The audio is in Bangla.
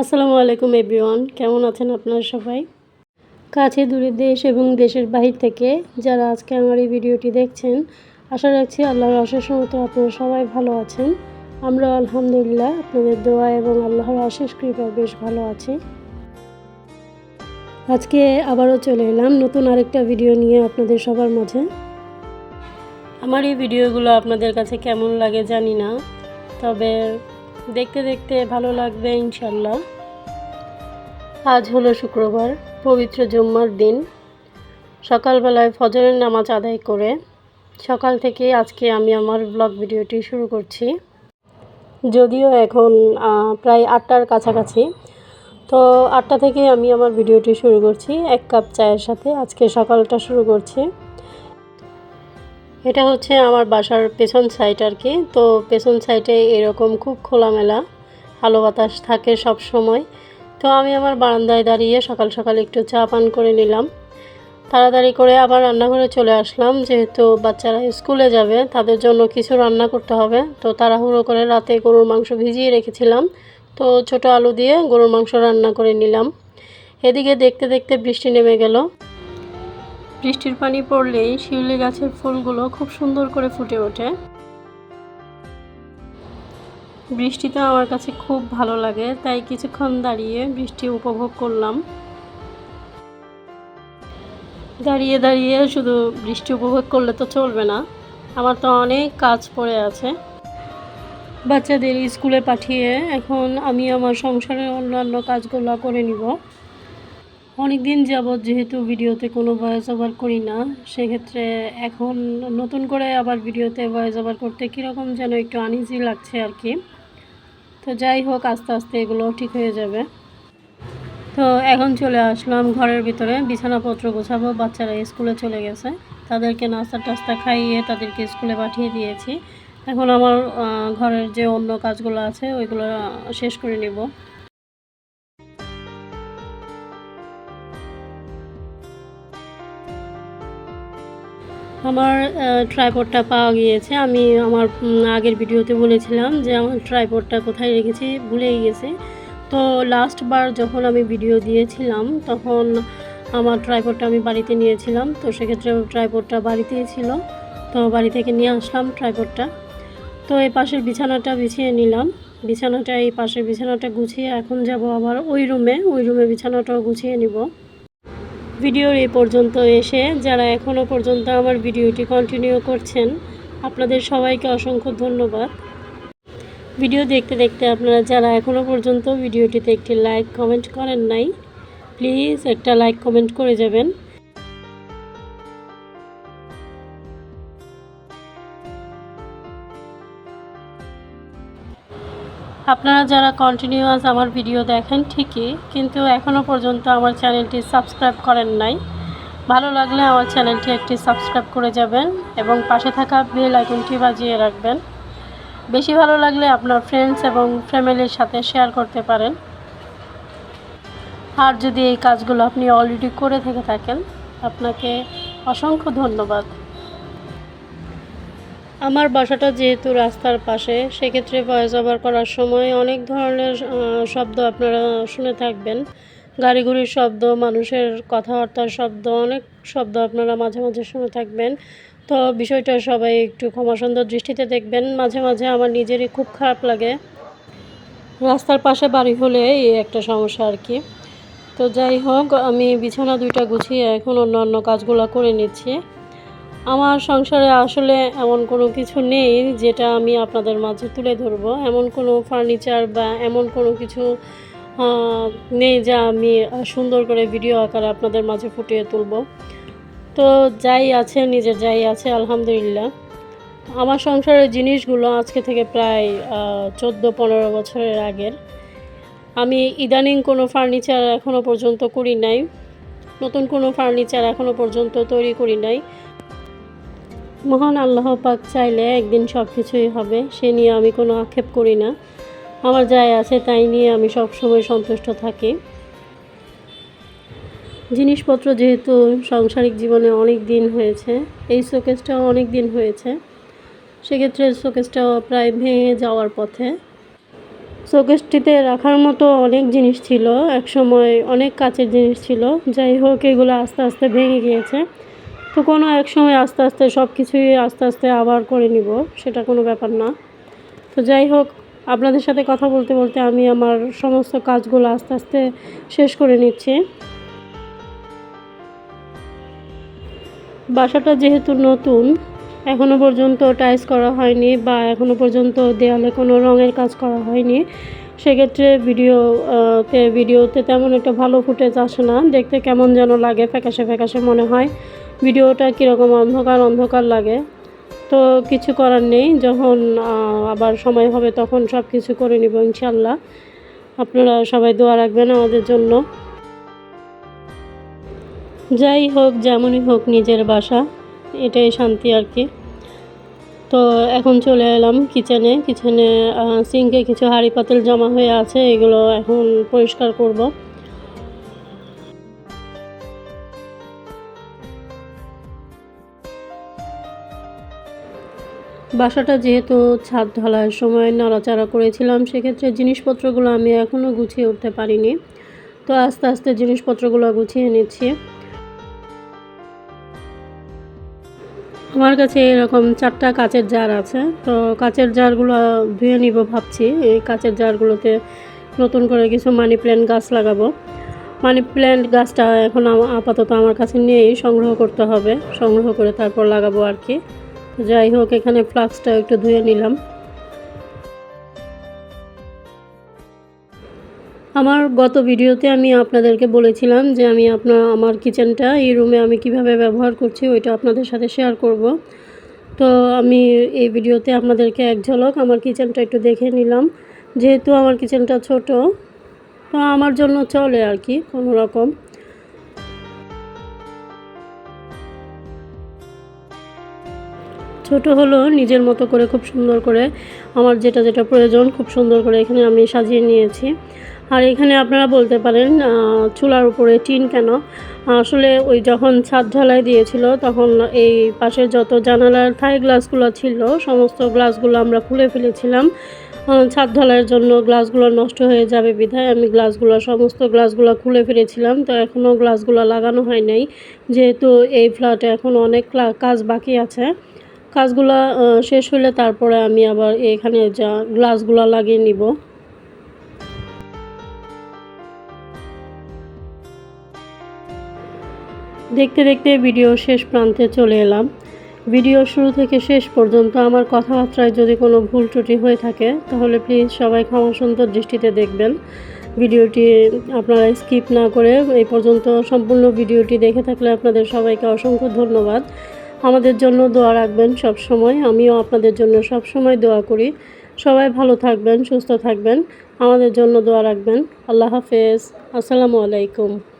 আসসালামু আলাইকুম এভরিওয়ান কেমন আছেন আপনারা সবাই? কাছে দূরে দেশ এবং দেশের বাহির থেকে যারা আজকে আমার এই ভিডিওটি দেখছেন, আশা রাখছি আল্লাহর অশেষ মতো আপনারা সবাই ভালো আছেন। আমরা আলহামদুলিল্লাহ আপনাদের দোয়া এবং আল্লাহর অশেষ কৃপা বেশ ভালো আছি। আজকে আবারও চলে এলাম নতুন আরেকটা ভিডিও নিয়ে আপনাদের সবার মাঝে। আমার এই ভিডিওগুলো আপনাদের কাছে কেমন লাগে জানি না, তবে দেখতে দেখতে ভালো লাগবে ইনশাল্লাহ আজ হলো শুক্রবার, পবিত্র জুম্মার দিন। সকালবেলায় ফজরের নামাজ আদায় করে সকাল থেকে আজকে আমি আমার ব্লগ ভিডিওটি শুরু করছি। যদিও এখন প্রায় আটটার কাছাকাছি। তো আটটা থেকে আমি আমার ভিডিওটি শুরু করছি, এক কাপ চায়ের সাথে। আজকে সকালটা শুরু করছি। এটা হচ্ছে আমার বাসার পেছন সাইড আর কি। তো পেছন সাইডে এরকম খুব খোলামেলা আলো বাতাস থাকে সব সময় তো আমি আমার বারান্দায় দাঁড়িয়ে সকাল সকাল একটু চা পান করে নিলাম। তাড়াতাড়ি করে আবার রান্নাঘরে চলে আসলাম, যেহেতু বাচ্চারা স্কুলে যাবে, তাদের জন্য কিছু রান্না করতে হবে। তো তাড়াহুড়ো করে রাতে গরুর মাংস ভিজিয়ে রেখেছিলাম। তো ছোট আলু দিয়ে গরুর মাংস রান্না করে নিলাম। এদিকে দেখতে দেখতে বৃষ্টি নেমে গেল। বৃষ্টির পানি পড়লেই শিউলি গাছের ফুলগুলো খুব সুন্দর করে ফুটে ওঠে। বৃষ্টিটা আমার কাছে খুব ভালো লাগে, তাই কিছুক্ষণ দাঁড়িয়ে বৃষ্টি উপভোগ করলাম। দাঁড়িয়ে দাঁড়িয়ে শুধু বৃষ্টি উপভোগ করলে তো চলবে না, আমার তো অনেক কাজ পড়ে আছে। বাচ্চাদের স্কুলে পাঠিয়ে এখন আমি আমার সংসারের অন্যান্য কাজগুলো করে নিব। অনেক দিন যাবৎ যেহেতু ভিডিওতে কোনো ভয়েস ওভার করি না, সেক্ষেত্রে এখন নতুন করে আবার ভিডিওতে ভয়েস ওভার করতে কীরকম যেন একটু আনইজি লাগছে আর কি। তো যাই হোক, আস্তে আস্তে এগুলো ঠিক হয়ে যাবে। তো এখন চলে আসলাম ঘরের ভিতরে। বিছানাপত্র গোছাবো, বাচ্চারা স্কুলে চলে গেছে। তাদেরকে নাস্তা টাস্তা খাইয়ে তাদেরকে স্কুলে পাঠিয়ে দিয়েছি। এখন আমার ঘরের যে অন্য কাজগুলো আছে, ওইগুলো শেষ করে নেব। আমার ট্রাইপডটা পাওয়া গিয়েছে। আমি আমার আগের ভিডিওতে বলেছিলাম যে আমার ট্রাইপডটা কোথায় রেখেছি, ভুলেই গেছি। তো লাস্ট বার যখন আমি ভিডিও দিয়েছিলাম, তখন আমার ট্রাইপডটা আমি বাড়িতে নিয়েছিলাম। তো সেক্ষেত্রে ট্রাইপডটা বাড়িতেই ছিল। তো বাড়ি থেকে নিয়ে আসলাম ট্রাইপডটা তো এই পাশের বিছানাটা বিছিয়ে নিলাম। বিছানাটা, এই পাশের বিছানাটা গুছিয়ে এখন যাব আবার ওই রুমে ওই রুমে বিছানাটাও গুছিয়ে নিব। ভিডিওর এ পর্যন্ত এসে যারা এখনও পর্যন্ত আমার ভিডিওটি কন্টিনিউ করছেন, আপনাদের সবাইকে অসংখ্য ধন্যবাদ। ভিডিও দেখতে দেখতে আপনারা যারা এখনও পর্যন্ত ভিডিওটিতে একটি লাইক কমেন্ট করেন নাই প্লিজ একটা লাইক কমেন্ট করে যাবেন। আপনারা যারা কন্টিনিউয়াস আমার ভিডিও দেখেন, ঠিকই, কিন্তু এখনও পর্যন্ত আমার চ্যানেলটি সাবস্ক্রাইব করেন নাই। ভালো লাগলে আমার চ্যানেলটি একটি সাবস্ক্রাইব করে যাবেন এবং পাশে থাকা বেল আইকনটি বাজিয়ে রাখবেন। বেশি ভালো লাগলে আপনার ফ্রেন্ডস এবং ফ্যামিলির সাথে শেয়ার করতে পারেন। আর যদি এই কাজগুলো আপনি অলরেডি করে থেকে থাকেন, আপনাকে অসংখ্য ধন্যবাদ। আমার বাসাটা যেহেতু রাস্তার পাশে, সেক্ষেত্রে ভয়েস ওভার করার সময় অনেক ধরনের শব্দ আপনারা শুনে থাকবেন। গাড়ি ঘুড়ির শব্দ, মানুষের কথাবার্তার শব্দ, অনেক শব্দ আপনারা মাঝে মাঝে শুনে থাকবেন। তো বিষয়টা সবাই একটু ক্ষমা সুন্দর দৃষ্টিতে দেখবেন। মাঝে মাঝে আমার নিজেরই খুব খারাপ লাগে। রাস্তার পাশে বাড়ি হলে এই একটা সমস্যা আর কি। তো যাই হোক, আমি বিছানা দুইটা গুছিয়ে এখন অন্য অন্য কাজগুলো করে নিচ্ছি। আমার সংসারে আসলে এমন কোনো কিছু নেই যেটা আমি আপনাদের মাঝে তুলে ধরবো। এমন কোনো ফার্নিচার বা এমন কোনো কিছু নেই যা আমি সুন্দর করে ভিডিও আকারে আপনাদের মাঝে ফুটিয়ে তুলব। তো যাই আছে, নিজের যাই আছে, আলহামদুলিল্লাহ। আমার সংসারের জিনিসগুলো আজকে থেকে প্রায় চোদ্দ, পনেরো বছরের আগের। আমি ইদানিং কোনো ফার্নিচার এখনও পর্যন্ত করি নাই। নতুন কোনো ফার্নিচার এখনও পর্যন্ত তৈরি করি নাই। মহান আল্লাহ পাক চাইলে একদিন সব কিছুই হবে, সে নিয়ে আমি কোনো আক্ষেপ করি না। আমার যাই আছে তাই নিয়ে আমি সব সময় সন্তুষ্ট থাকি। জিনিসপত্র যেহেতু সাংসারিক জীবনে অনেক দিন হয়েছে, এই শোকেসটাও অনেক দিন হয়েছে। সেক্ষেত্রে শোকেসটাও প্রায় ভেঙে যাওয়ার পথে। শোকেসটিতে রাখার মতো অনেক জিনিস ছিল এক সময় অনেক কাচের জিনিস ছিল। যাই হোক, এগুলো আস্তে আস্তে ভেঙে গিয়েছে। তো কোনো এক সময় আস্তে আস্তে সব কিছুই আস্তে আস্তে আবার করে নিব, সেটা কোনো ব্যাপার না। তো যাই হোক, আপনাদের সাথে কথা বলতে বলতে আমি আমার সমস্ত কাজগুলো আস্তে আস্তে শেষ করে নিচ্ছি। বাসাটা যেহেতু নতুন এখনও পর্যন্ত টাইস করা হয়নি বা এখনও পর্যন্ত দেওয়ালে কোনো রঙের কাজ করা হয়নি। সেক্ষেত্রে ভিডিওতে ভিডিওতে তেমন একটা ভালো ফুটেজ আসে না। দেখতে কেমন যেন লাগে, ফ্যাকাশে ফ্যাকাশে মনে হয়। ভিডিওটা কীরকম অন্ধকার অন্ধকার লাগে। তো কিছু করার নেই, যখন আবার সময় হবে তখন সব কিছু করে নিব ইনশাল্লাহ আপনারা সবাই দোয়া রাখবেন আমাদের জন্য। যাই হোক, যেমনই হোক নিজের বাসা, এটাই শান্তি আর কি। তো এখন চলে এলাম কিচেনে। কিচেনে সিঙ্কে কিছু হাঁড়ি পাতিল জমা হয়ে আছে, এগুলো এখন পরিষ্কার করব। বাসাটা যেহেতু ছাদ ঢালার সময় নাড়াচাড়া করেছিলাম, সেক্ষেত্রে জিনিসপত্রগুলো আমি এখনও গুছিয়ে উঠতে পারিনি। তো আস্তে আস্তে জিনিসপত্রগুলো গুছিয়ে নিচ্ছি। আমার কাছে এরকম চারটা কাচের জার আছে, তো কাচের জারগুলো ধুয়ে নিব ভাবছি। এই কাচের জারগুলোতে নতুন করে কিছু মানি প্ল্যান্ট গাছ লাগাবো। মানি প্ল্যান্ট গাছটা এখন আপাতত আমার কাছে নিয়েই সংগ্রহ করতে হবে। সংগ্রহ করে তারপর লাগাবো আর কি। যাই হোক, এখানে ফ্লাক্সটা একটু ধুয়ে নিলাম। আমার গত ভিডিওতে আমি আপনাদেরকে বলেছিলাম যে আমি আপনার, আমার কিচেনটা এই রুমে আমি কীভাবে ব্যবহার করছি, ওইটা আপনাদের সাথে শেয়ার করব। তো আমি এই ভিডিওতে আপনাদেরকে এক ঝলক আমার কিচেনটা একটু দেখে নিলাম। যেহেতু আমার কিচেনটা ছোট, তো আমার জন্য চলে আর কি, কোনো রকম। ছোট হলো নিজের মতো করে খুব সুন্দর করে আমার যেটা যেটা প্রয়োজন খুব সুন্দর করে এখানে আমি সাজিয়ে নিয়েছি। আর এখানে আপনারা বলতে পারেন চুলার উপরে টিন কেন? আসলে ওই যখন ছাদ ঢালাই দিয়েছিল তখন এই পাশের যত জানালার থাই গ্লাসগুলো ছিল, সমস্ত গ্লাসগুলো আমরা খুলে ফেলেছিলাম। ছাদ ঢালাইয়ের জন্য গ্লাসগুলো নষ্ট হয়ে যাবে বিধায় আমি গ্লাসগুলো, সমস্ত গ্লাসগুলো খুলে ফেলেছিলাম। তো এখনও গ্লাসগুলো লাগানো হয় নাই, যেহেতু এই ফ্ল্যাটে এখন অনেক কাজ বাকি আছে। কাজগুলো শেষ হলে তারপরে আমি আবার এখানে যা গ্লাসগুলো লাগিয়ে নিব। দেখতে দেখতে ভিডিও শেষ প্রান্তে চলে এলাম। ভিডিও শুরু থেকে শেষ পর্যন্ত আমার কথাবার্তায় যদি কোনো ভুল ত্রুটি হয়ে থাকে, তাহলে প্লিজ সবাই ক্ষমা সুন্দর দৃষ্টিতে দেখবেন। ভিডিওটি আপনারা স্কিপ না করে এই পর্যন্ত সম্পূর্ণ ভিডিওটি দেখে থাকলে আপনাদের সবাইকে অসংখ্য ধন্যবাদ। আমাদের জন্য দোয়া রাখবেন সব সময়। আমিও আপনাদের জন্য সব সময় দোয়া করি। সবাই ভালো থাকবেন, সুস্থ থাকবেন। আমাদের জন্য দোয়া রাখবেন। আল্লাহ হাফেজ। আসসালামু আলাইকুম।